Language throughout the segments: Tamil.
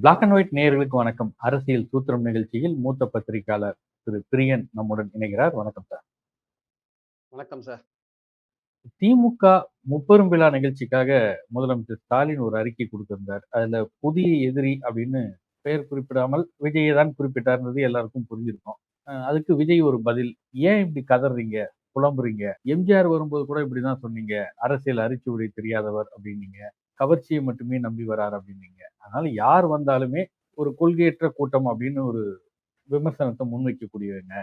பிளாக் அண்ட் ஒயிட் நேயர்களுக்கு வணக்கம். அரசியல் சூத்திரம் நிகழ்ச்சியில் மூத்த பத்திரிகையாளர் திரு பிரியன் நம்முடன் இணைகிறார். வணக்கம் சார். வணக்கம் சார். திமுக முப்பெரும் விழா நிகழ்ச்சிக்காக முதலமைச்சர் ஸ்டாலின் ஒரு அறிக்கை கொடுத்திருந்தார். அதுல புதிய எதிரி அப்படின்னு பெயர் குறிப்பிடாமல் விஜயை தான் குறிப்பிட்டார்ன்றது எல்லாருக்கும் புரிஞ்சிருக்கும். அதுக்கு விஜய் ஒரு பதில். ஏன் இப்படி கதறீங்க? புலம்புறீங்க? எம்ஜிஆர் வரும்போது கூட இப்படிதான் சொன்னீங்க. அரசியல் அரிச்சுவடி தெரியாதவர் அப்படின்னீங்க. கவர்ச்சியை மட்டுமே நம்பி வரார் அப்படின்னீங்க. அதனால யார் வந்தாலுமே ஒரு கொள்கையற்ற கூட்டம் அப்படின்னு ஒரு விமர்சனத்தை முன்வைக்கக்கூடியவங்க.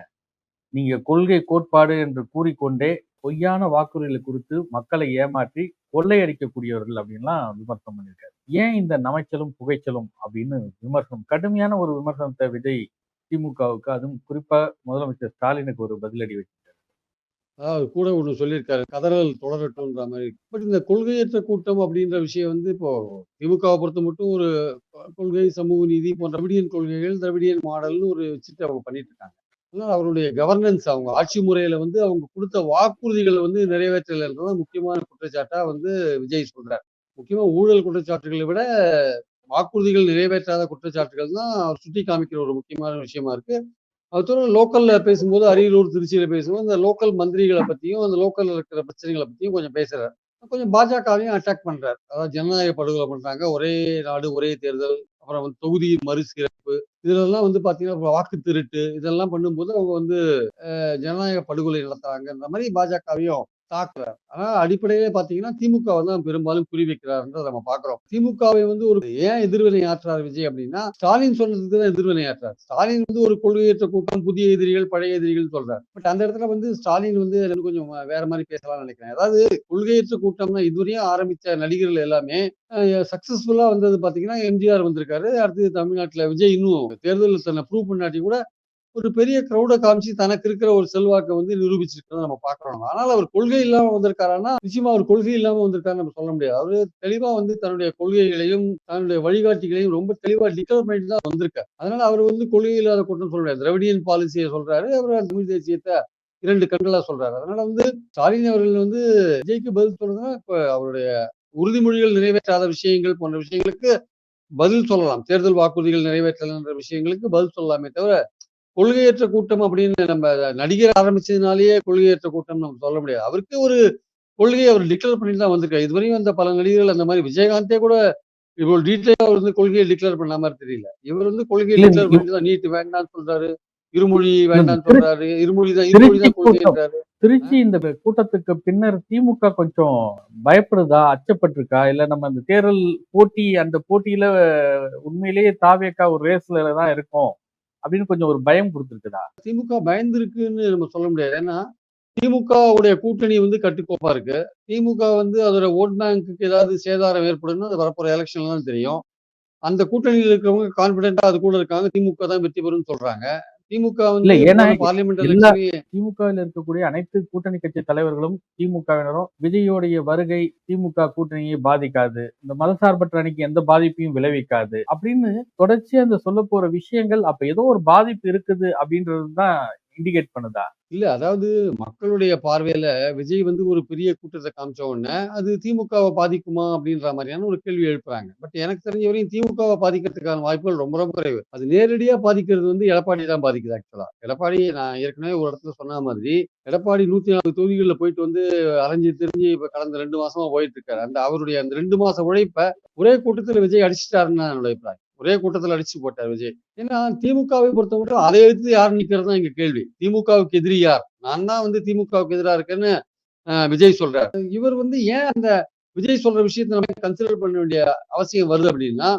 நீங்க கொள்கை கோட்பாடு என்று கூறிக்கொண்டே பொய்யான வாக்குறுதிகளை குறித்து மக்களை ஏமாற்றி கொள்ளையடிக்கக்கூடியவர்கள் அப்படின்லாம் விமர்சனம் பண்ணியிருக்காரு. ஏன் இந்த நமைச்சலும் புகைச்சலும் அப்படின்னு விமர்சனம்? கடுமையான ஒரு விமர்சனத்தை விஜய் திமுகவுக்கு அதுவும் குறிப்பா முதலமைச்சர் ஸ்டாலினுக்கு ஒரு பதிலடி வச்சு அதாவது கூட ஒன்று சொல்லியிருக்காரு. கதறல் தொடரட்டும்ன்ற மாதிரி. பட் இந்த கொள்கையற்ற கூட்டம் அப்படின்ற விஷயம் வந்து இப்போ திமுகவை பொறுத்த மட்டும் ஒரு கொள்கை சமூக நீதி போன்ற திராவிடியன் கொள்கைகள் திராவிடியன் மாடல்னு ஒரு வச்சுட்டு அவங்க பண்ணிட்டு இருக்காங்க அதனால அவருடைய கவர்னன்ஸ் அவங்க ஆட்சி முறையில வந்து அவங்க கொடுத்த வாக்குறுதிகளை வந்து நிறைவேற்றலைன்றது முக்கியமான குற்றச்சாட்டா வந்து விஜய் சொல்றார். முக்கியமா ஊழல் குற்றச்சாட்டுகளை விட வாக்குறுதிகள் நிறைவேற்றாத குற்றச்சாட்டுகள் தான் அவர் சுட்டி காமிக்கிற ஒரு முக்கியமான விஷயமா இருக்கு. அது தவிர லோக்கல்ல பேசும்போது அரியலூர் திருச்சியில பேசும்போது அந்த லோக்கல் மந்திரிகளை பத்தியும் அந்த லோக்கல்ல இருக்கிற பிரச்சனைகளை பத்தியும் கொஞ்சம் பேசுறாரு. கொஞ்சம் பாஜகவையும் அட்டாக் பண்றாரு. அதாவது ஜனநாயக படுகொலை பண்றாங்க. ஒரே நாடு ஒரே தேர்தல் அப்புறம் வந்து தொகுதி மறுசீரமைப்பு இதுலெல்லாம் வந்து பாத்தீங்கன்னா வாக்கு திருட்டு இதெல்லாம் பண்ணும்போது அவங்க வந்து ஜனநாயக படுகொலை நடத்துறாங்கன்ற மாதிரி பாஜகவையும் தாக்குறார். ஆனா அடிப்படையிலே பாத்தீங்கன்னா திமுக தான் பெரும்பாலும் குறி வைக்கிறாருன்றதை நம்ம பாக்குறோம். திமுகவை வந்து ஒரு ஏன் எதிர்வினை ஆற்றார் விஜய் அப்படின்னா ஸ்டாலின் சொன்னதுக்கு தான் எதிர்வினை ஆற்றார் ஸ்டாலின் வந்து ஒரு கொள்கையற்ற கூட்டம் புதிய எதிரிகள் பழைய எதிரிகள் சொல்றார். பட் அந்த இடத்துல வந்து ஸ்டாலின் வந்து கொஞ்சம் வேற மாதிரி பேசலாம்னு நினைக்கிறேன். அதாவது கொள்கையற்ற கூட்டம்னா இதுவரையும் ஆரம்பிச்ச நடிகர்கள் எல்லாமே சக்சஸ்ஃபுல்லா வந்தது பாத்தீங்கன்னா எம்ஜிஆர் வந்திருக்காரு. அடுத்து தமிழ்நாட்டுல விஜய் இன்னும் தேர்தலில் தன்னை ப்ரூவ் பண்ணாட்டி கூட ஒரு பெரிய கிரௌட காமிச்சு தனக்கு இருக்கிற ஒரு செல்வாக்கை வந்து நிரூபிச்சிருக்கிறத நம்ம பாக்குறோம் ஆனால் அவர் கொள்கை இல்லாம வந்திருக்காருன்னா நிச்சயமா அவர் கொள்கை இல்லாம வந்திருக்காரு நம்ம சொல்ல முடியாது. அவரு தெளிவா வந்து தன்னுடைய கொள்கைகளையும் தன்னுடைய வழிகாட்டிகளையும் ரொம்ப தெளிவா டிக்ளேர் பண்ணிட்டு தான் வந்திருக்காரு. அதனால அவர் வந்து கொள்கை இல்லாத கூட்டம் சொல்ல முடியாது. திரவிடியன் பாலிசியை சொல்றாரு அவர் தமிழ் தேசியத்தை இரண்டு கண்களா சொல்றாரு. அதனால வந்து ஸ்டாலின் அவர்கள் வந்து விஜய்க்கு பதில் சொல்றதுன்னா இப்ப அவருடைய உறுதிமொழிகள் நிறைவேற்றாத விஷயங்கள் போன்ற விஷயங்களுக்கு பதில் சொல்லலாம். தேர்தல் வாக்குறுதிகள் நிறைவேற்றலன்ற விஷயங்களுக்கு பதில் சொல்லலாமே தவிர கொள்கையற்ற கூட்டம் அப்படின்னு நம்ம நடிகர் ஆரம்பிச்சதுனாலேயே கொள்கையற்ற கூட்டம் நம்ம சொல்ல முடியாது. அவருக்கு ஒரு கொள்கையை அவர் டிக்ளேர் பண்ணிட்டு தான் வந்திருக்காரு. இதுவரையும் அந்த பல நடிகர்கள் அந்த மாதிரி விஜயகாந்தே கூட இவ்வளவு டீட்டெயிலா அவர் வந்து கொள்கையை டிக்ளேர் பண்ண மாதிரி தெரியல. இவர் வந்து கொள்கையை டிக்ளேர் பண்ணிட்டு தான் நீட் வேண்டாம்னு சொல்றாரு. இருமொழி வேண்டாம்னு சொல்றாரு. இருமொழி தான் இருமொழி தான் கொள்கை கூட்டம். என்றாரு. திருச்சி இந்த கூட்டத்துக்கு பின்னர் திமுக கொஞ்சம் பயப்படுதா? அச்சப்பட்டிருக்கா? இல்ல நம்ம இந்த தேர்தல் போட்டி அந்த போட்டியில உண்மையிலேயே தாவேக்கா ஒரு ரேஸ்ல தான் இருக்கும். அப்படின்னு கொஞ்சம் ஒரு பயம் கொடுத்துருக்குதா திமுக பயந்துருக்குன்னு நம்ம சொல்ல முடியாது. ஏன்னா திமுக உடைய கூட்டணி வந்து கட்டுக்கோப்பா இருக்கு. திமுக வந்து அதோட ஓட் பேங்க்கு ஏதாவது சேதாரம் ஏற்படும்னு அது வரப்போற எலெக்ஷன்ல தான் தெரியும். அந்த கூட்டணியில் இருக்கிறவங்க கான்பிடென்டா அது கூட இருக்காங்க. திமுக தான் வெற்றி பெறும்னு சொல்றாங்க. திமுக இல்ல, ஏன்னா திமுகவில் இருக்கக்கூடிய அனைத்து கூட்டணி கட்சி தலைவர்களும் திமுகவினரும் விஜயோடைய வருகை திமுக கூட்டணியை பாதிக்காது. இந்த மதசார்பற்ற அணிக்கு எந்த பாதிப்பையும் விளைவிக்காது. அப்படின்னு தொடர்ச்சியா அந்த சொல்ல போற விஷயங்கள் அப்ப ஏதோ ஒரு பாதிப்பு இருக்குது அப்படின்றது தான் இண்டிகேட் பண்ணுதா? இல்ல அதாவது மக்களுடைய பார்வையில விஜய் வந்து ஒரு பெரிய கூட்டத்தை காமிச்ச உடனே அது திமுகவை பாதிக்குமா அப்படின்ற மாதிரியான ஒரு கேள்வி எழுப்புறாங்க. பட் எனக்கு தெரிஞ்ச வரையும் திமுகவை பாதிக்கிறதுக்கான வாய்ப்புகள் ரொம்ப ரொம்ப குறைவு. அது நேரடியா பாதிக்கிறது வந்து எடப்பாடி தான் பாதிக்குது ஆக்சுவலா எடப்பாடி நான் ஏற்கனவே ஒரு இடத்துல சொன்ன மாதிரி எடப்பாடி நூத்தி நாலு தொகுதிகளில் போயிட்டு வந்து அலைஞ்சு திரிஞ்சு இப்ப கடந்த ரெண்டு மாசமா போயிட்டு இருக்காரு. அந்த அவருடைய அந்த ரெண்டு மாச உழைப்ப ஒரே கூட்டத்தில் விஜய் அடிச்சிட்டாருன்னு என்னோட அபிப்பிராயம். ஒரே கூட்டத்தில் அடிச்சு போட்டார் விஜய். ஏன்னா திமுகவை பொறுத்தவரை அதை எடுத்து யார் நிக்கிறது தான் எங்க கேள்வி. திமுகவுக்கு எதிரி யார்? நான் தான் வந்து திமுகவுக்கு எதிராக இருக்கேன்னு விஜய் சொல்றாரு. இவர் வந்து ஏன் அந்த விஜய் சொல்ற விஷயத்தை நம்ம கன்சிடர் பண்ண வேண்டிய அவசியம் வருது அப்படின்னா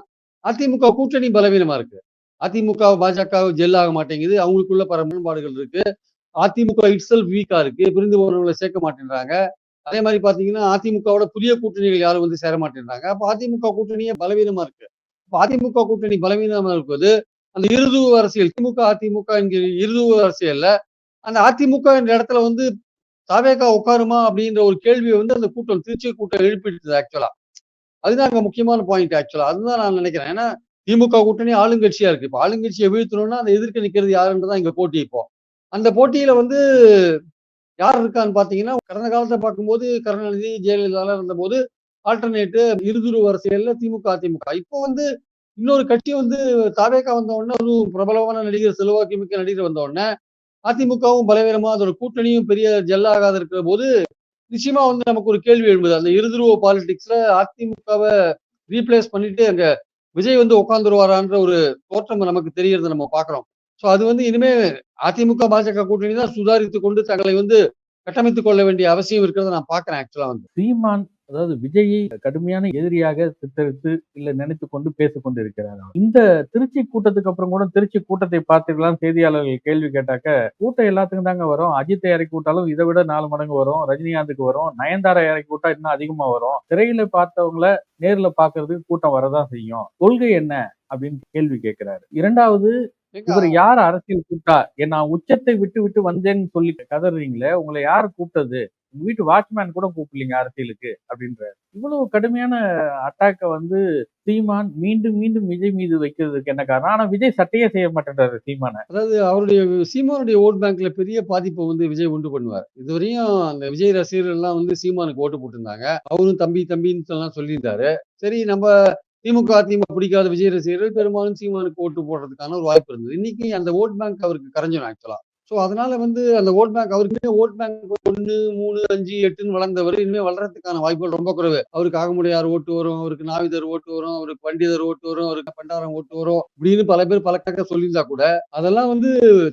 அதிமுக கூட்டணி பலவீனமா இருக்கு. அதிமுக பாஜக ஜெல் ஆக மாட்டேங்குது. அவங்களுக்குள்ள பல முரண்பாடுகள் இருக்கு. அதிமுக இட்சல் வீக்கா இருக்கு. பிரிந்து போனவங்களை சேர்க்க மாட்டேன்றாங்க. அதே மாதிரி பாத்தீங்கன்னா அதிமுகவோட புதிய கூட்டணிகள் யாரும் வந்து சேர மாட்டேன்றாங்க. அப்ப அதிமுக கூட்டணியே பலவீனமா இருக்கு. அதிமுக கூட்டணி பலவீனமாக இருப்பது அந்த இருதுவ அரசியல் திமுக அதிமுக என்கிற இருதுவ அரசியல்ல அந்த அதிமுக என்ற இடத்துல வந்து தாவேகா உட்காருமா அப்படின்ற ஒரு கேள்வியை வந்து அந்த கூட்டம் திருச்சி கூட்டம் எழுப்பிடுது ஆக்சுவலா அதுதான் அங்க முக்கியமான பாயிண்ட் ஆக்சுவலா அதுதான் நான் நினைக்கிறேன். ஏன்னா திமுக கூட்டணி ஆளுங்கட்சியா இருக்கு. இப்போ ஆளுங்கட்சியை வீழ்த்தணும்னா அந்த எதிர்க்க நிற்கிறது யாருன்றதான் இங்க போட்டி இப்போ. அந்த போட்டியில வந்து யார் இருக்கான்னு பாத்தீங்கன்னா கடந்த காலத்தை பார்க்கும்போது கருணாநிதி ஜெயலலிதாலாம் இருந்த போது ஆல்டர்னேட்டு இருதுரு அரசியல்ல திமுக அதிமுக. இப்போ வந்து இன்னொரு கட்சி வந்து தாவேக்கா வந்த உடனே ஒரு பிரபலமான நடிகர் செல்வாக்கு மிக்க நடிகர் வந்த உடனே அதிமுகவும் பலவீனமா அதோட கூட்டணியும் பெரிய ஜெல்லாகாத இருக்கிற போது நிச்சயமா வந்து நமக்கு ஒரு கேள்வி எழும்புது. அந்த இருதுருவ பாலிடிக்ஸ்ல அதிமுகவை ரீப்ளேஸ் பண்ணிட்டு அங்க விஜய் வந்து உட்காந்துருவாரான்ற ஒரு தோற்றம் நமக்கு தெரியறது நம்ம பாக்குறோம் சோ அது வந்து இனிமே அதிமுக பாஜக கூட்டணி தான் சுதாரித்து கொண்டு தங்களை வந்து கட்டமைத்துக் கொள்ள வேண்டிய அவசியம் இருக்கிறத நான் பாக்குறேன் ஆக்சுவலா வந்து. சீமான் அதாவது விஜயை கடுமையான எதிரியாக சித்தரித்து இல்ல நினைத்து கொண்டு பேசிக் கொண்டு இருக்கிறார். இந்த திருச்சி கூட்டத்துக்கு அப்புறம் கூட திருச்சி கூட்டத்தை பார்த்தீர்களாம் செய்தியாளர்கள் கேள்வி கேட்டாக்க கூட்டம் எல்லாத்துக்கும் தாங்க வரும். அஜித்தை இறக்கி விட்டாலும் இதை விட நாலு மடங்கு வரும். ரஜினிகாந்துக்கு வரும். நயன்தாரா இறக்கி விட்டா இன்னும் அதிகமா வரும். திரையில பார்த்தவங்கள நேர்ல பாக்குறதுக்கு கூட்டம் வரதான் செய்யும். கொள்கை என்ன அப்படின்னு கேள்வி கேட்கிறாரு. இரண்டாவது இவர் யார் அரசியல் கூப்பிட்டா ஏன் நான் உச்சத்தை விட்டு விட்டு வந்தேன்னு சொல்லி கதறீங்களே உங்களை யார் கூப்பிட்டது? உங்க வீட்டு வாட்ச்மேன் கூட கூப்பிடலீங்க அரசியலுக்கு அப்படின்ற இவ்வளவு கடுமையான அட்டாக்கை வந்து சீமான் மீண்டும் மீண்டும் விஜய் மீது வைக்கிறதுக்கு என்ன காரணம்? ஆனா விஜய் சட்டையே செய்ய மாட்டேன்றாரு சீமான. அதாவது அவருடைய சீமானுடைய ஓட் பேங்க்ல பெரிய பாதிப்பை வந்து விஜய் உண்டு பண்ணுவார். இதுவரையும் அந்த விஜய் ரசிகர்கள் எல்லாம் வந்து சீமானுக்கு ஓட்டு போட்டிருந்தாங்க. அவரும் தம்பி தம்பின்னு எல்லாம் சொல்லியிருந்தாரு. சரி நம்ம திமுக அதிமுக பிடிக்காத விஜய் ரசிகர்கள் பெரும்பாலும் சீமானுக்கு ஓட்டு போடுறதுக்கான ஒரு வாய்ப்பு இருந்தது. இன்னைக்கு அந்த ஓட் பேங்க் அவருக்கு கரைஞ்சிடும் ஆக்சுவலா ஸோ அதனால வந்து அந்த ஓட் பேங்க் அவருக்குமே ஓட் பேங்க் ஒன்று மூணு அஞ்சு எட்டுன்னு வளர்ந்தவர். இனிமேல் வளர்றதுக்கான வாய்ப்புகள் ரொம்ப குறைவு. அவருக்கு ஆகமுடையார் ஓட்டு வரும் அவருக்கு நாவிதர் ஓட்டு வரும் அவருக்கு பண்டிதர் ஓட்டு வரும் அவருக்கு பண்டாரம் ஓட்டு வரும் இப்படின்னு பல பேர் பல கணக்க சொல்லியிருந்தா கூட அதெல்லாம் வந்து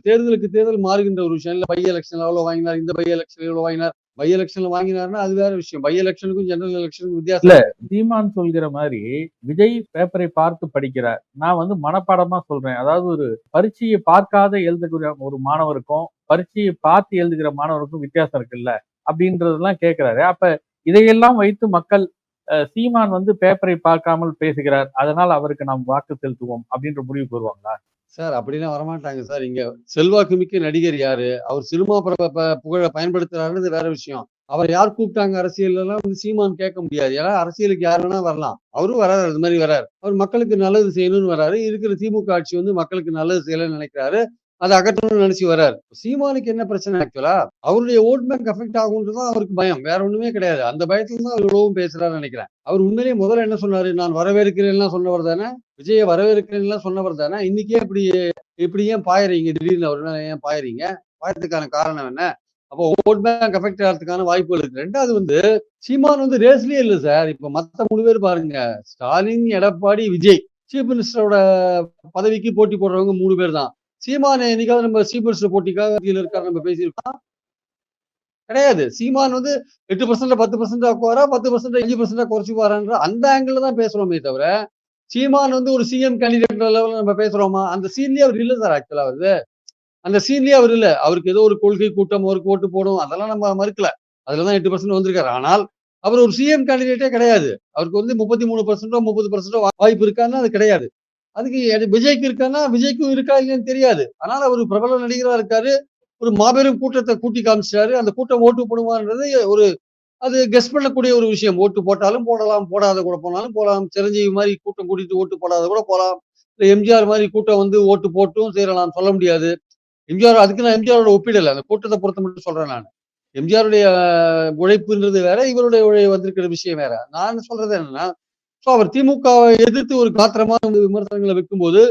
தேர்தலுக்கு தேர்தல் மாறுகின்ற ஒரு விஷயம். இல்லை பை எலெக்ஷன் எவ்வளோ வாங்கினார் இந்த பை எலெக்ஷன் எவ்வளோ வாங்கினார் பை எலெக்ஷன்ல வாங்கினாருன்னா அது வேற விஷயம். பை எலெக்ஷனுக்கும் ஜெனரல் எலெக்ஷனுக்கும் வித்தியாசம் சீமான் சொல்கிற மாதிரி விஜய் பேப்பரை பார்த்து படிக்கிறார். நான் வந்து மனப்பாடமா சொல்றேன். அதாவது ஒரு பரீட்சையை பார்க்காத எழுதுகிற ஒரு மாணவருக்கும் பரீட்சையை பார்த்து எழுதுகிற மாணவருக்கும் வித்தியாசம் இருக்குல்ல அப்படின்றதெல்லாம் கேட்கிறாரு. அப்ப இதையெல்லாம் வைத்து மக்கள் சீமான் வந்து பேப்பரை பார்க்காமல் பேசுகிறார். அதனால் அவருக்கு நாம் வாக்கு செலுத்துவோம் அப்படின்ற முடிவுக்கு வருவாங்களா சார் அப்படிலாம் வரமாட்டாங்க சார். இங்க செல்வாக்கு மிக்க நடிகர் யாரு? அவர் சினிமா புகழ பயன்படுத்துறாருன்றது வேற விஷயம். அவர் யார் கூப்பிட்டாங்க அரசியல் எல்லாம் வந்து சீமான் கேட்க முடியாது. ஏன்னா அரசியலுக்கு யார் வேணா வரலாம். அவரும் வராரு அது மாதிரி வராரு. அவர் மக்களுக்கு நல்லது செய்யணும்னு வராரு. இருக்கிற திமுக ஆட்சி வந்து மக்களுக்கு நல்லது செய்யலன்னு நினைக்கிறாரு. அதை அகற்றணும்னு நினைச்சு வர்றாரு சீமானுக்கு என்ன பிரச்சனை ஆக்சுவலா அவருடைய ஓட் பேங்க் அஃபெக்ட் ஆகுன்றதுதான் அவருக்கு பயம். வேற ஒண்ணுமே கிடையாது. அந்த பயத்துல தான் அவர் இவ்வளவும் பேசுறாரு நினைக்கிறேன். அவர் உண்மையிலேயே முதல்ல என்ன சொன்னாரு? நான் வரவேற்கிறேன்லாம் சொன்னவர் தானே? விஜயை வரவேற்கிறேன்லாம் சொன்னவர் தானே இன்னைக்கே இப்படி இப்படி ஏன் பாயறீங்க? திடீர்னு அவர் ஏன் பாயறீங்க? பாயறதுக்கான காரணம் என்ன? அப்போ ஓட் பேங்க் எஃபெக்ட் ஆகிறதுக்கான வாய்ப்புகள் இருக்கு. ரெண்டாவது வந்து சீமான் வந்து ரேஸ்லயே இல்லை சார். இப்ப மத்த மூணு பேர் பாருங்க. ஸ்டாலின் எடப்பாடி விஜய். சீஃப் மினிஸ்டரோட பதவிக்கு போட்டி போடுறவங்க மூணு பேர் தான். சீமான் என்னைக்காவது நம்ம சீஃப் மினிஸ்டர் போட்டிக்காக இருக்காரு நம்ம பேசியிருக்கோம். கிடையாது. சீமான் வந்து எட்டு பர்சன்ட் பத்து பர்சன்ட் ஆக்குவாரா பத்து பர்சன்ட் அஞ்சு பர்சன்டா குறைச்சுக்குவாரான்ற அந்த ஆங்கிள் தான் பேசுறோமே தவிர சீமான் வந்து ஒரு சிஎம் கேண்டிடேட் லெவலில் நம்ம பேசுறோமா? அந்த சீன்லயே அவர் இல்ல சார் ஆக்சுவலா வருது அந்த சீன்லயே அவர் இல்ல. அவருக்கு ஏதோ ஒரு கொள்கை கூட்டம் ஒரு ஓட்டு போடும். அதெல்லாம் நம்ம மறுக்கல. அதுலதான் எட்டு பர்சன்ட் வந்திருக்காரு. ஆனால் அவர் ஒரு சிஎம் கேண்டிடேட்டே கிடையாது. அவருக்கு வந்து முப்பத்தி மூணு பர்சன்டோ முப்பது பர்சன்டோ வாய்ப்பு இருக்கான்னா அது கிடையாது. அதுக்கு எது- விஜய்க்கு இருக்கான்னா விஜய்க்கும் இருக்கா இல்லைன்னு தெரியாது. ஆனால் அவர் பிரபல நடிகரா இருக்காரு. ஒரு மாபெரும் கூட்டத்தை கூட்டி காமிச்சிட்டாரு அந்த கூட்டம் ஓட்டு போடுவான்றது ஒரு அது கெஸ் பண்ணக்கூடிய ஒரு விஷயம். ஓட்டு போட்டாலும் போடலாம் போடாத கூட போனாலும் போகலாம் சிரஞ்சீவி மாதிரி கூட்டம் கூட்டிட்டு ஓட்டு போடாத கூட போகலாம் இல்லை எம்ஜிஆர் மாதிரி கூட்டம் வந்து ஓட்டு போட்டும் சேரலாம். சொல்ல முடியாது. எம்ஜிஆர் அதுக்கு நான் எம்ஜிஆரோட ஒப்பிடல அந்த கூட்டத்தை பொறுத்த மட்டும் சொல்றேன் நான். எம்ஜிஆருடைய உழைப்புன்றது வேற இவருடைய உழை வந்திருக்கிற விஷயம் வேற. நான் சொல்றது என்னன்னா சோ அவர் திமுகவை எதிர்த்து ஒரு காத்திரமான விமர்சனங்களை வைக்கும்போது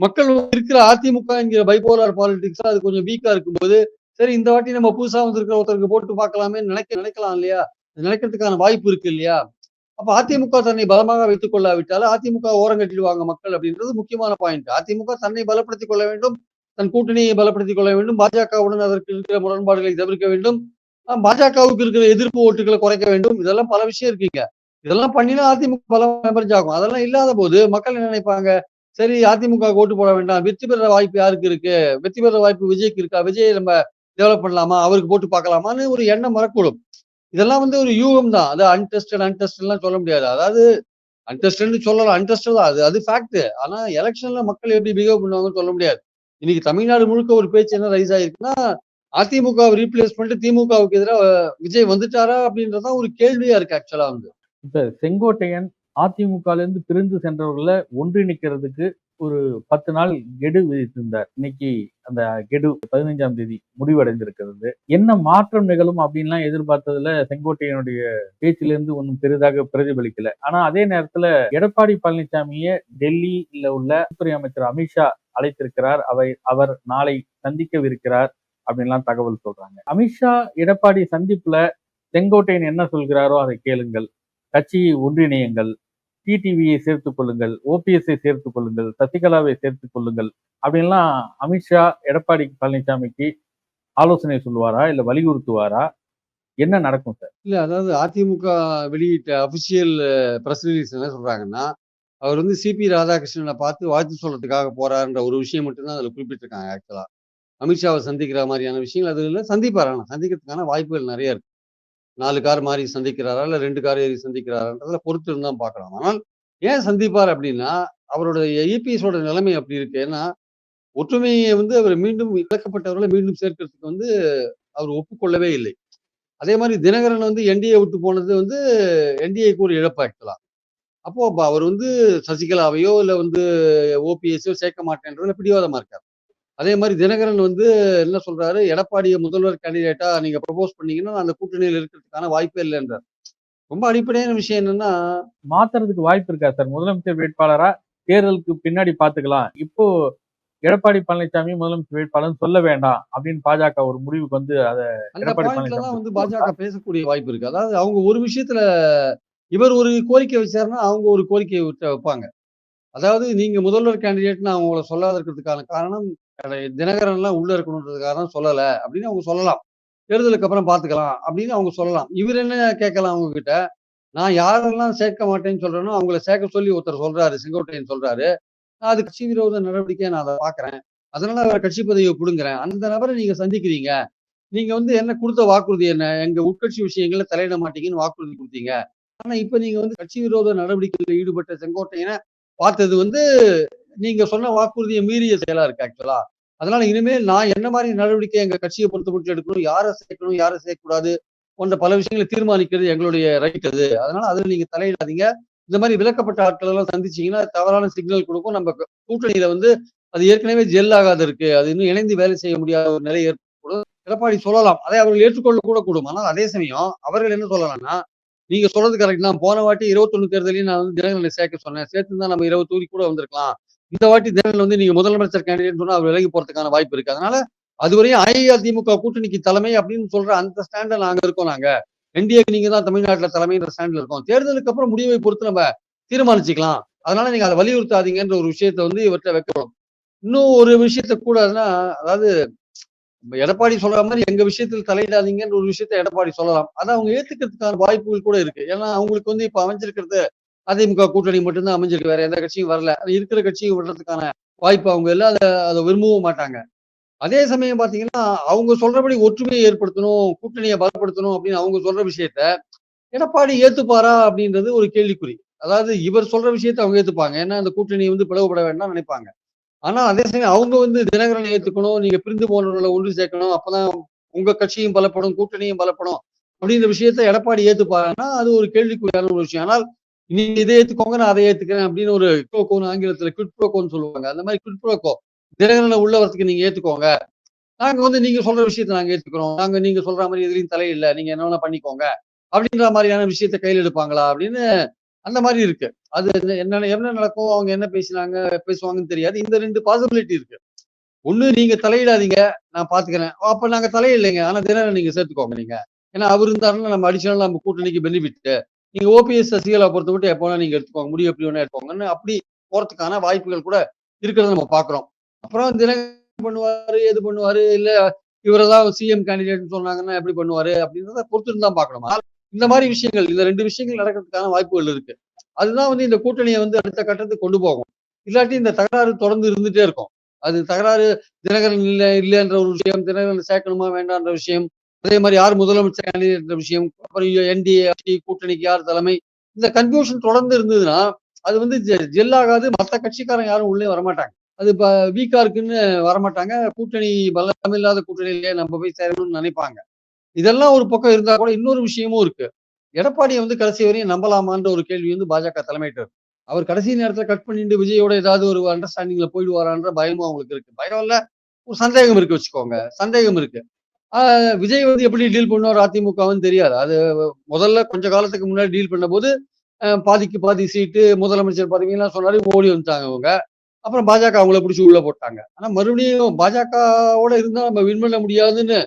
மக்கள் இருக்கிற அதிமுக என்கிற பைபோலார் பாலிடிக்ஸ் அது கொஞ்சம் வீக்கா இருக்கும்போது சரி இந்த வாட்டி நம்ம புதுசா வந்திருக்கிற ஒருத்தருக்கு போட்டு பார்க்கலாமே நினைக்க நினைக்கலாம் இல்லையா? நினைக்கிறதுக்கான வாய்ப்பு இருக்கு இல்லையா? அப்ப அதிமுக தன்னை பலமாக வைத்துக் கொள்ளாவிட்டால் அதிமுக ஓரங்கட்டிடுவாங்க மக்கள் அப்படின்றது முக்கியமான பாயிண்ட் அதிமுக தன்னை பலப்படுத்திக் கொள்ள வேண்டும் தன் கூட்டணியை பலப்படுத்திக் கொள்ள வேண்டும் பாஜகவுடன் அதற்கு இருக்கிற முரண்பாடுகளை தவிர்க்க வேண்டும் பாஜகவுக்கு இருக்கிற எதிர்ப்பு ஓட்டுகளை குறைக்க வேண்டும். இதெல்லாம் பல விஷயம் இருக்குங்க. இதெல்லாம் பண்ணினா அதிமுக பலம் எமர்ஜ் ஆகும். அதெல்லாம் இல்லாத போது மக்கள் என்ன நினைப்பாங்க? சரி அதிமுக ஓட்டு போட வேண்டாம். வெற்றி பெற வாய்ப்பு யாருக்கு இருக்கு? வெற்றி பெற வாய்ப்பு விஜய்க்கு இருக்கா? விஜய் நம்ம டெவலப் பண்ணலாமா? அவருக்கு போட்டு பார்க்கலாமான்னு ஒரு எண்ணம் வரக்கூடும். இதெல்லாம் வந்து ஒரு யூகம் தான் அது அன்டெஸ்டட் அன்டெஸ்டட்லாம் சொல்ல முடியாது. அதாவது அன்டெஸ்டட்னு சொல்லலாம் அன்டெஸ்டட் தான். அது அது ஃபேக்ட் ஆனா எலெக்ஷன்ல மக்கள் எப்படி பிஹேவ் பண்ணுவாங்கன்னு சொல்ல முடியாது. இன்னைக்கு தமிழ்நாடு முழுக்க ஒரு பேச்சு என்ன ரைஸ் ஆயிருக்குன்னா அதிமுக ரீப்ளேஸ் பண்ணிட்டு திமுகவுக்கு எதிராக விஜய் வந்துட்டாரா அப்படின்றதான் ஒரு கேள்வியா இருக்கு ஆக்சுவலா வந்து. இப்ப செங்கோட்டையன் அதிமுகல இருந்து பிரிந்து சென்றவர்களை ஒன்றிணைக்கிறதுக்கு ஒரு 10 நாள் கெடு விதித்திருந்தார். இன்னைக்கு அந்த கெடு 15ஆம் தேதி முடிவடைந்திருக்கிறது. என்ன மாற்றம் நிகழும் அப்படின்லாம் எதிர்பார்த்ததுல செங்கோட்டையனுடைய பேச்சிலிருந்து ஒன்றும் பெரிதாக பிரதிபலிக்கல. ஆனா அதே நேரத்துல எடப்பாடி பழனிசாமியை டெல்லியில உள்ள உள்துறை அமைச்சர் அமித்ஷா அழைத்திருக்கிறார். அவை அவர் நாளை சந்திக்கவிருக்கிறார் அப்படின்லாம் தகவல் சொல்றாங்க. அமித்ஷா, எடப்பாடி சந்திப்புல செங்கோட்டையன் என்ன சொல்கிறாரோ அதை கேளுங்கள். கட்சியை ஒன்றிணையுங்கள். டிடிவியை சேர்த்துக் கொள்ளுங்கள். ஓபிஎஸ்ஐ சேர்த்துக் கொள்ளுங்கள். சசிகலாவை சேர்த்துக் கொள்ளுங்கள். அப்படின்லாம் அமித்ஷா, எடப்பாடி பழனிசாமிக்கு ஆலோசனை சொல்லுவாரா? இல்லை வலியுறுத்துவாரா? என்ன நடக்கும் சார்? இல்லை அதாவது அதிமுக வெளியிட்ட அபிஷியல் ப்ரெஸ் ரிலீஸ் என்ன சொல்றாங்கன்னா, அவர் வந்து சிபி ராதாகிருஷ்ணனை பார்த்து வாழ்த்து சொல்றதுக்காக போறாருன்ற ஒரு விஷயம் மட்டும்தான் அதில் குறிப்பிட்டிருக்காங்க ஆக்சுவலா. அமித்ஷாவை சந்திக்கிற மாதிரியான விஷயங்கள் அதுல சந்திப்பார் ஆனால் சந்திக்கிறதுக்கான வாய்ப்புகள் நிறைய இருக்கு. நாலு கார் மாறி சந்திக்கிறாரா? இல்ல ரெண்டு கார் ஏறி சந்திக்கிறாரான்றதுல பொறுத்து இருந்தால் பார்க்கலாம். ஆனால் ஏன் சந்திப்பார் அப்படின்னா, அவருடைய இபிஎஸோட நிலைமை அப்படி இருக்கு. ஏன்னா, ஒற்றுமையை வந்து அவர் மீண்டும் இழக்கப்பட்டவர்களை மீண்டும் சேர்க்கிறதுக்கு வந்து அவர் ஒப்புக்கொள்ளவே இல்லை. அதே மாதிரி தினகரன் வந்து என்டிஏ விட்டு போனது வந்து என்டிஏக்கு ஒரு இழப்பு ஆக்சுவலா. அப்போ அவர் வந்து சசிகலாவையோ, இல்லை வந்து ஓபிஎஸ்ஸோ சேர்க்க மாட்டேன்றதுல பிடிவாதமா இருக்கார் அதே மாரி தினகரன் வந்து என்ன சொல்றாரு, எடப்பாடிய முதல்வர் கேண்டிடேட்டா நீங்க ப்ரொபோஸ் பண்ணீங்கன்னா, அந்த கூட்டணியில இருக்கிறதுக்கான வாய்ப்பே இல்லன்றார். ரொம்ப அடிப்படையான விஷயம் என்னன்னா மாத்துறதுக்கு வாய்ப்பு இருக்கா சார்? முதலமைச்சர் வேட்பாளரா தேர்தலுக்கு பின்னாடி பார்த்துக்கலாம். இப்போ எடப்பாடி பழனிசாமி முதலமைச்சர் வேட்பாளர்ன்னு சொல்ல வேண்டாம் அப்படின்னு பாஜக ஒரு முடிவுக்கு வந்து அத எடப்பாடி பழனிசாமி வந்து பாஜக பேசக்கூடிய வாய்ப்பு இருக்கு. அதாவது அவங்க ஒரு விஷயத்துல இவர் ஒரு கோரிக்கை வச்சாருன்னா, அவங்க ஒரு கோரிக்கை வச்ச வைப்பாங்க. அதாவது நீங்க முதல்வர் கேண்டிடேட்ன்னு அவங்கள சொல்லாத இருக்கிறதுக்கான காரணம், தினகரன் தினகரன்லாம் உள்ள இருக்கணுன்றதுக்காக தான் சொல்லலை அப்படின்னு அவங்க சொல்லலாம். தேர்தலுக்கு அப்புறம் பார்த்துக்கலாம் அப்படின்னு அவங்க சொல்லலாம். இவர் என்ன கேட்கலாம் அவங்க கிட்ட, நான் யாரெல்லாம் சேர்க்க மாட்டேன்னு சொல்றேனோ, அவங்கள சேர்க்க சொல்லி ஒருத்தர் சொல்றாரு. செங்கோட்டையன் சொல்றாரு. நான் அது கட்சி விரோத நடவடிக்கையை நான் அதை பாக்குறேன் அதனால அவரை கட்சி பதவியை பிடுங்குறேன் அந்த நபரை நீங்க சந்திக்கிறீங்க. நீங்க வந்து என்ன குடுத்த வாக்குறுதி என்ன? எங்க உட்கட்சி விஷயங்கள்ல தலையிட மாட்டீங்கன்னு வாக்குறுதி கொடுத்தீங்க ஆனா இப்ப நீங்க வந்து கட்சி விரோத நடவடிக்கையில் ஈடுபட்ட செங்கோட்டையனை பார்த்தது வந்து, நீங்க சொன்ன வாக்குறுதியை மீறிய செயலா இருக்கு ஆக்சுவலா. அதனால இனிமேல் நான் என்ன மாதிரி நடவடிக்கை எங்க கட்சிய பொறுத்தமட்டிலும் எடுக்கணும், யாரை சேர்க்கணும், யாரை சேர்க்கக்கூடாது போன்ற பல விஷயங்களை தீர்மானிக்கிறது எங்களுடைய ரைட் அது. அதனால அதுல நீங்க தலையிடாதீங்க. இந்த மாதிரி விலக்கப்பட்ட ஆட்கள் எல்லாம் சந்திச்சீங்கன்னா, தவறான சிக்னல் கொடுக்கும் நம்ம கூட்டணியில வந்து அது ஏற்கனவே ஜெல் ஆகாது இருக்கு. அது இன்னும் இணைந்து வேலை செய்ய முடியாத ஒரு நிலை ஏற்படும். எடப்பாடி சொல்லலாம். அதை அவர்கள் ஏற்றுக்கொள்ள கூட கூடும். ஆனால் அதே சமயம் அவர்கள் என்ன சொல்லலாம்னா, நீங்க சொல்றது கரெக்ட் தான். போன வாட்டி 21 தேர்தலையும் நான் வந்து தினங்களை சேர்க்க சொன்னேன். சேர்த்திருந்தா நம்ம 20 தொகுதி கூட வந்திருக்கலாம். இந்த வாட்டி தினங்கள் வந்து நீங்க முதலமைச்சர் கேண்டிடேட்ன்னு சொன்னா அவர் விலகி போறதுக்கான வாய்ப்பு இருக்கு. அதனால அதுவரையும் அஇஅதிமுக கூட்டணிக்கு தலைமை அப்படின்னு சொல்ற அந்த ஸ்டாண்ட்ல நாங்க இருக்கோம் நாங்க. என்டிஏக்கு நீங்க தான் தமிழ்நாட்டுல தலைமைன்ற ஸ்டாண்ட்ல இருக்கோம். தேர்தலுக்கு அப்புறம் முடிவை பொறுத்து நம்ம தீர்மானிச்சுக்கலாம். அதனால நீங்க அதை வலியுறுத்தாதீங்கன்ற ஒரு விஷயத்த வந்து இவர்கிட்ட வைக்கணும். இன்னும் ஒரு விஷயத்த கூடாதுன்னா, அதாவது எடப்பாடி சொல்ற மாதிரி எங்க விஷயத்தில் தலையிடாதீங்கன்ற ஒரு விஷயத்த எடப்பாடி சொல்லலாம். அத அவங்க ஏத்துக்கிறதுக்கான வாய்ப்புகள் கூட இருக்கு. ஏன்னா அவங்களுக்கு வந்து இப்ப அமைஞ்சிருக்கிறது அதிமுக கூட்டணி மட்டும்தான் அமைஞ்சிருக்கு. வேற எந்த கட்சியும் வரல. இருக்கிற கட்சியும் விடுறதுக்கான வாய்ப்பு அவங்க எல்லாம் அதை அதை விரும்பவும் மாட்டாங்க. அதே சமயம் பாத்தீங்கன்னா அவங்க சொல்றபடி ஒற்றுமையை ஏற்படுத்தணும், கூட்டணியை பலப்படுத்தணும் அப்படின்னு அவங்க சொல்ற விஷயத்த, எடப்பாடி ஏத்துப்பாரா அப்படின்றது ஒரு கேள்விக்குறி. அதாவது இவர் சொல்ற விஷயத்த அவங்க ஏத்துப்பாங்க. ஏன்னா அந்த கூட்டணி வந்து பிளவுபட வேண்டாம்னு நினைப்பாங்க. ஆனா அதே சமயம் அவங்க வந்து தினகரனை ஏத்துக்கணும், நீங்க பிரிந்து போனவர்களை ஒன்று சேர்க்கணும். அப்பதான் உங்க கட்சியும் பலப்படும், கூட்டணியும் பலப்படும் அப்படின்ற விஷயத்த எடப்பாடி ஏத்துப்பாருன்னா, அது ஒரு கேள்விக்குறியான ஒரு விஷயம். ஆனால் நீங்க இதை ஏத்துக்கோங்க, நான் அதை ஏத்துக்கிறேன் அப்படின்னு ஒரு ப்ரோகோன்னு ஆங்கிலத்துல குட்ப்ரோக்கோன்னு சொல்லுவாங்க. அந்த மாதிரி குட்ப்ரோக்கோ தினகரனை உள்ளவரத்துக்கு உள்ள வரதுக்கு நீங்க ஏத்துக்கோங்க. நாங்க வந்து நீங்க சொல்ற விஷயத்த நாங்க ஏத்துக்கிறோம். நாங்க நீங்க சொல்ற மாதிரி எதுலையும் தலையில்லை நீங்க என்ன பண்ணிக்கோங்க. அப்படின்ற மாதிரியான விஷயத்த கையில் எடுப்பாங்களா அப்படின்னு அந்த மாதிரி இருக்கு. அது என்ன என்ன நடக்கும்? அவங்க என்ன பேசினாங்க, பேசுவாங்கன்னு தெரியாது. இந்த ரெண்டு பாசிபிலிட்டி இருக்கு. ஒண்ணு நீங்க தலையிடாதீங்க. நான் பாத்துக்கிறேன் அப்ப நாங்க தலையிடலைங்க. ஆனா தினம் நீங்க சேர்த்துக்கோங்க நீங்க. ஏன்னா அவர் இருந்தாருன்னா நம்ம அடிஷனல் நம்ம கூட்டணிக்கு பெனிஃபிட். நீங்க ஓபிஎஸ், சசிகலா பொறுத்தமட்டும் எப்ப வேணா நீங்க எடுத்துக்கோங்க. முடிவு எப்படி வேணா எடுத்துக்கோங்கன்னு அப்படி போறதுக்கான வாய்ப்புகள் கூட இருக்கிறத நம்ம பாக்குறோம் அப்புறம் தினகரன் பண்ணுவாரு, எது பண்ணுவாரு, இல்ல இவரதான் சிஎம் கேண்டிடேட்னு சொன்னாங்கன்னா எப்படி பண்ணுவாரு அப்படின்றத பொறுத்திருந்து தான் பார்க்கணும். இந்த மாதிரி விஷயங்கள், இந்த ரெண்டு விஷயங்கள் நடக்கிறதுக்கான வாய்ப்புகள் இருக்கு. அதுதான் வந்து இந்த கூட்டணியை வந்து அடுத்த கட்டத்துக்கு கொண்டு போகும். இல்லாட்டி இந்த தகராறு தொடர்ந்து இருந்துட்டே இருக்கும். அது தகராறு தினகரன் இல்ல இல்லைன்ற ஒரு விஷயம், தினகரன் சேர்க்கணுமா வேண்டான்ற விஷயம், அதே மாதிரி யார் முதலமைச்சர் கேண்டிடேட்ன்ற விஷயம், அப்புறம் என்டிஏ கூட்டணிக்கு யார் தலைமை, இந்த கன்ஃபியூஷன் தொடர்ந்து இருந்ததுன்னா, அது வந்து ஜெ மற்ற கட்சிக்காரன் மத்த கட்சிக்காரங்க யாரும் உள்ளே வரமாட்டாங்க. அது இப்போ வீக்கா இருக்குன்னு வரமாட்டாங்க. கூட்டணி பலம் இல்லாத கூட்டணியிலேயே நம்ம போய் சேரணும்னு நினைப்பாங்க. இதெல்லாம் ஒரு பக்கம் இருந்தா கூட இன்னொரு விஷயமும் இருக்கு. எடப்பாடியை வந்து கடைசி வரையும் நம்பலாமான்ற ஒரு கேள்வி வந்து பாஜக தலைமையிட்ட அவர் கடைசி நேரத்துல கட் பண்ணிட்டு விஜயோட ஏதாவது ஒரு அண்டர்ஸ்டாண்டிங்ல போயிடுவாரான்ற பயமும் அவங்களுக்கு இருக்கு. பயம் இல்ல. ஒரு சந்தேகம் இருக்கு வச்சுக்கோங்க. சந்தேகம் இருக்கு. ஆஹ் விஜய் வந்து எப்படி டீல் பண்ணுவார் அதிமுகவுன்னு தெரியாது. அது முதல்ல கொஞ்ச காலத்துக்கு முன்னாடி டீல் பண்ணும்போது அஹ் பாதிக்கு பாதி சீட்டு முதலமைச்சர் பதவியெல்லாம் சொன்னாரு ஓடி வந்துட்டாங்க அவங்க அப்புறம் பாஜக அவங்கள பிடிச்சி உள்ள போட்டாங்க. ஆனா மறுபடியும் பாஜகவோட இருந்தா நம்ம வின் பண்ண முடியாதுன்னு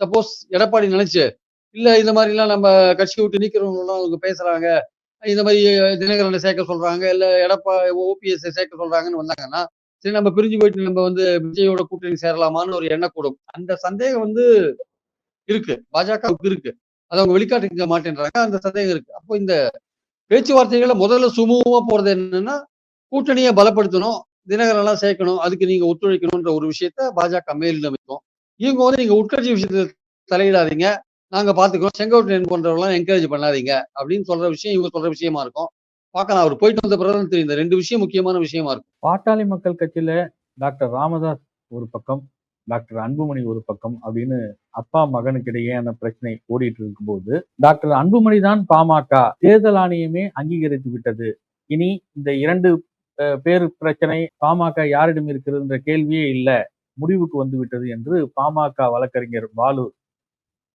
சப்போஸ் எடப்பாடி நினைச்சு இல்லை இந்த மாதிரிலாம் நம்ம கட்சி விட்டு நீக்கிறவங்க அவங்க பேசுறாங்க. இந்த மாதிரி தினகரனை சேர்க்க சொல்றாங்க. இல்லை எடப்பா ஓபிஎஸ் சேர்க்க சொல்றாங்கன்னு வந்தாங்கன்னா சரி நம்ம பிரிஞ்சு போயிட்டு நம்ம வந்து விஜயோட கூட்டணி சேரலாமான்னு ஒரு எண்ணம் கூடும். அந்த சந்தேகம் வந்து இருக்கு. பாஜகவுக்கு இருக்கு. அதை அவங்க வெளிக்காட்டிக்க மாட்டேன்றாங்க. அந்த சந்தேகம் இருக்கு. அப்போ இந்த பேச்சுவார்த்தைகளை முதல்ல சுமூகமா போறது என்னன்னா கூட்டணியை பலப்படுத்தணும் தினகரெல்லாம் சேர்க்கணும் அதுக்கு நீங்க ஒத்துழைக்கணும்ன்ற ஒரு விஷயத்த பாஜக மேலிடம் வைக்கும். இவங்க வந்து நீங்க உட்கட்சி விஷயத்துல தலையிடாதீங்க. நாங்கள் பார்த்துக்கிறோம் செங்கோட்டையன் போன்றவங்களாம் என்கரேஜ் பண்ணாதீங்க. அப்படின்னு சொல்ற விஷயம் இவங்க சொல்ற விஷயமா இருக்கும். பார்க்கலாம் அவர் போயிட்டு வந்த பிறகு தெரியும். இந்த ரெண்டு விஷயம் முக்கியமான விஷயமா இருக்கும். பாட்டாளி மக்கள் கட்சியில டாக்டர் ராமதாஸ் ஒரு பக்கம் டாக்டர் அன்புமணி ஒரு பக்கம் அப்படின்னு அப்பா மகனுக்கு அந்த பிரச்சனை ஓடிட்டு இருக்கும்போது டாக்டர் அன்புமணி தான் பாமக தேர்தல் ஆணையமே அங்கீகரித்து விட்டது. இனி இந்த இரண்டு பேர் பிரச்சனை பாமக யாரிடம் இருக்கிறது என்ற கேள்வியே இல்லை. முடிவுக்கு வந்து விட்டது என்று பாமக வழக்கறிஞர் பாலு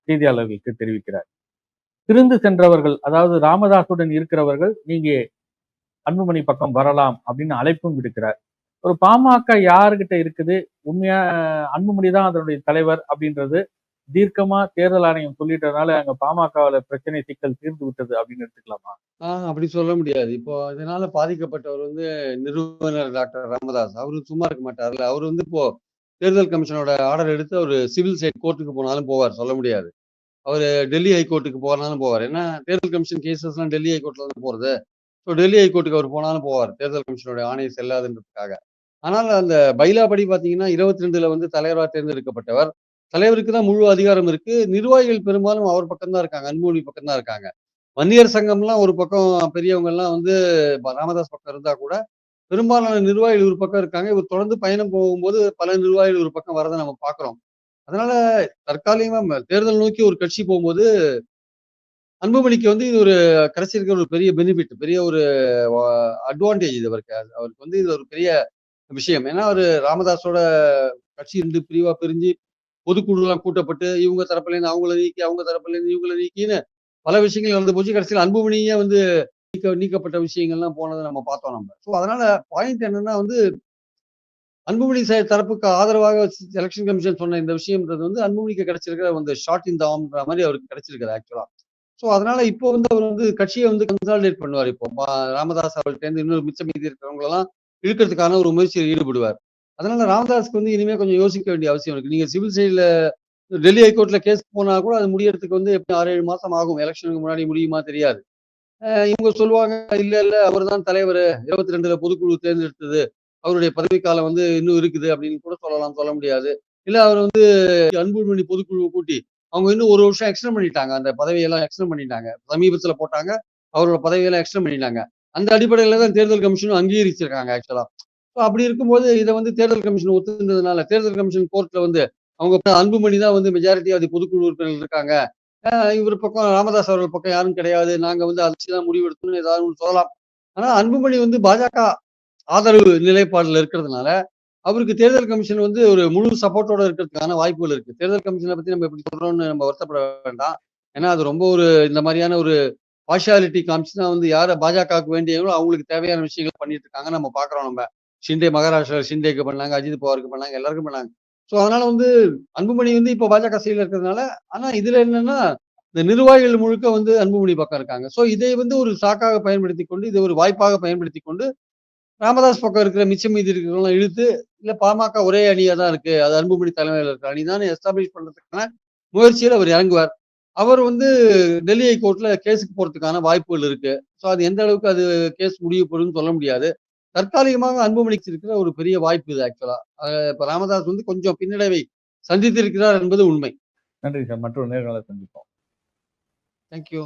செய்தியாளர்களுக்கு தெரிவிக்கிறார். திருந்து சென்றவர்கள் அதாவது ராமதாசுடன் இருக்கிறவர்கள் நீங்க அன்புமணி பக்கம் வரலாம் அப்படின்னு அழைப்பும் விடுக்கிறார். ஒரு பாமக யாருகிட்ட இருக்குது? உண்மையா அன்புமணி தான் அதனுடைய தலைவர் அப்படின்றது தீர்க்கமா தேர்தல் ஆணையம் சொல்லிட்டதுனால அங்க பாமகவுல பிரச்சனை சிக்கல் தீர்ந்து விட்டது அப்படின்னு எடுத்துக்கலாமா? ஆஹ் அப்படி சொல்ல முடியாது. இப்போ இதனால பாதிக்கப்பட்டவர் வந்து நிறுவனர் டாக்டர் ராமதாஸ். அவரு சும்மா இருக்க மாட்டார்ல. அவர் வந்து இப்போ தேர்தல் கமிஷனோட ஆர்டர் எடுத்து அவர் சிவில் சைட் கோர்ட்டுக்கு போனாலும் போவார் சொல்ல முடியாது. அவர் டெல்லி ஹைகோர்ட்டுக்கு போனாலும் போவார். ஏன்னா தேர்தல் கமிஷன் கேசஸ்லாம் டெல்லி ஹைகோர்ட்டில் தான் போகிறது ஸோ டெல்லி ஹைகோர்ட்டுக்கு அவர் போனாலும் போவார் தேர்தல் கமிஷனோட ஆணையம் செல்லாதுன்றதுக்காக. ஆனால் அந்த பைலா படி பார்த்தீங்கன்னா இருபத்தி ரெண்டுல வந்து தலைவராக தேர்ந்தெடுக்கப்பட்டவர். தலைவருக்கு தான் முழு அதிகாரம் இருக்கு. நிர்வாகிகள் பெரும்பாலும் அவர் பக்கம் தான் இருக்காங்க அன்புமணி பக்கம் தான் இருக்காங்க. வன்னியர் சங்கம்லாம் ஒரு பக்கம் பெரியவங்க எல்லாம் வந்து ப- ராமதாஸ் பக்கம் இருந்தா கூட பெரும்பாலான நிர்வாகிகள் ஒரு பக்கம் இருக்காங்க. இவர் தொடர்ந்து பயணம் போகும்போது பல நிர்வாகிகள் ஒரு பக்கம் வரதை நம்ம பார்க்குறோம். அதனால தற்காலிகமா தேர்தல் நோக்கி ஒரு கட்சி போகும்போது அன்புமணிக்கு வந்து இது ஒரு கடைசி இருக்கிற ஒரு பெரிய பெனிஃபிட் பெரிய ஒரு அட்வான்டேஜ் இது அவருக்கு. அது அவருக்கு வந்து இது ஒரு பெரிய விஷயம். ஏன்னா அவர் ராமதாஸோட கட்சி ரெண்டு பிரிவா பிரிஞ்சு பொதுக்குழுலாம் கூட்டப்பட்டு இவங்க தரப்புலேருந்து அவங்கள நீக்கி அவங்க தரப்புலேருந்து இவங்களை இவங்கள நீக்கின்னு பல விஷயங்கள் நடந்து போச்சு. கடைசியில் அன்புமணியே வந்து நீக்க நீக்கப்பட்ட விஷயங்கள்லாம் போனதை நம்ம பார்த்தோம் நம்ம. ஸோ அதனால பாயிண்ட் என்னன்னா வந்து அன்புமணி சார் தரப்புக்கு ஆதரவாக எலெக்ஷன் கமிஷன் சொன்ன இந்த விஷயம்ன்றது வந்து அன்புமணிக்கு கிடைச்சிருக்கிற வந்து ஷார்ட் இந்த ஆம்ன்ற மாதிரி அவருக்கு கிடைச்சிருக்காரு ஆக்சுவலா ஸோ அதனால இப்போ வந்து அவர் வந்து கட்சியை வந்து கன்சாலிடேட் பண்ணுவார் இப்போ. ராமதாஸ் அவர்கிட்டருந்து இன்னொரு மிச்சம் மீதி இருக்கிறவங்களெல்லாம் இழுக்கிறதுக்கான ஒரு முயற்சியில் ஈடுபடுவார். அதனால ராமதாஸ்க்கு வந்து இனிமேல் கொஞ்சம் யோசிக்க வேண்டிய அவசியம் இருக்கு. நீங்க சிவில் சைடில் டெல்லி ஹைகோர்ட்ல கேஸ் போனா கூட அது முடியறதுக்கு வந்து எப்படி ஆறு ஏழு மாசம் ஆகும். எலெக்ஷனுக்கு முன்னாடி முடியுமா தெரியாது. இவங்க சொல்லுவாங்க இல்ல இல்ல அவர் தான் தலைவர். இருபத்தி ரெண்டுல பொதுக்குழு தேர்ந்தெடுத்தது. அவருடைய பதவிக்காலம் வந்து இன்னும் இருக்குது அப்படின்னு கூட சொல்லலாம் சொல்ல முடியாது. இல்ல அவர் வந்து அன்புமணி பொதுக்குழு கூட்டி அவங்க இன்னும் ஒரு வருஷம் எக்ஸ்டெண்ட் பண்ணிட்டாங்க. அந்த பதவியெல்லாம் எக்ஸ்டெண்ட் பண்ணிட்டாங்க. சமீபத்துல போட்டாங்க. அவரோட பதவியெல்லாம் எக்ஸ்டெண்ட் பண்ணிட்டாங்க. அந்த அடிப்படையில தான் தேர்தல் கமிஷனும் அங்கீகரிச்சிருக்காங்க ஆக்சுவலா ஸோ அப்படி இருக்கும்போது இதை வந்து தேர்தல் கமிஷன் ஒத்துந்ததுனால தேர்தல் கமிஷன் கோர்ட்ல வந்து அவங்க அன்புமணி தான் வந்து மெஜாரிட்டி அது பொதுக்குழு உறுப்பினர்கள் இருக்காங்க. இவர் பக்கம் ராமதாஸ் அவர்கள் பக்கம் யாரும் கிடையாது. நாங்க வந்து அதை தான் முடிவெடுத்தோம்னு ஏதாவது ஒன்று சொல்லலாம். ஆனா அன்புமணி வந்து பாஜக ஆதரவு நிலைப்பாடுல இருக்கிறதுனால அவருக்கு தேர்தல் கமிஷன் வந்து ஒரு முழு சப்போர்ட்டோட இருக்கிறதுக்கான வாய்ப்புகள் இருக்கு. தேர்தல் கமிஷனை பத்தி நம்ம எப்படி சொல்றோம்னு நம்ம வருத்தப்பட வேண்டாம். ஏன்னா அது ரொம்ப ஒரு இந்த மாதிரியான ஒரு பார்ஷியாலிட்டி காமிச்சுனா வந்து யாரை பாஜகவுக்கு வேண்டியவங்களோ அவங்களுக்கு தேவையான விஷயங்கள் பண்ணிட்டு இருக்காங்க நம்ம பாக்குறோம் நம்ம. ஷிண்டே மகாராஷ்டிரா ஷிண்டேக்கு பண்ணாங்க அஜித் பவாருக்கு பண்ணாங்க எல்லாருக்கும் பண்ணாங்க. ஸோ அதனால வந்து அன்புமணி வந்து இப்போ பாஜக சைடில் இருக்கிறதுனால ஆனால் இதுல என்னன்னா இந்த நிர்வாகிகள் முழுக்க வந்து அன்புமணி பக்கம் இருக்காங்க. ஸோ இதை வந்து ஒரு சாக்காக பயன்படுத்தி கொண்டு இதை ஒரு வாய்ப்பாக பயன்படுத்தி கொண்டு ராமதாஸ் பக்கம் இருக்கிற மிச்சம் மீதி இருக்கிறவங்களாம் இழுத்து இல்லை பாமக ஒரே அணியாக தான் இருக்கு அது அன்புமணி தலைமையில் இருக்கிற அணி தான் எஸ்டாப்ளிஷ் பண்ணுறதுக்கான முயற்சியில் அவர் இறங்குவார். அவர் வந்து டெல்லி ஹைகோர்ட்ல கேஸுக்கு போறதுக்கான வாய்ப்புகள் இருக்கு. ஸோ அது எந்த அளவுக்கு அது கேஸ் முடிய போகுதுன்னு சொல்ல முடியாது. தற்காலிகமாக அன்புமணிக்கு இருக்கிற ஒரு பெரிய வாய்ப்பு இது ஆக்சுவலா இப்ப ராமதாஸ் வந்து கொஞ்சம் பின்னடைவை சந்தித்திருக்கிறார் என்பது உண்மை. நன்றி சார். மற்றொரு நேர்காணலை சந்திப்போம். தேங்க்யூ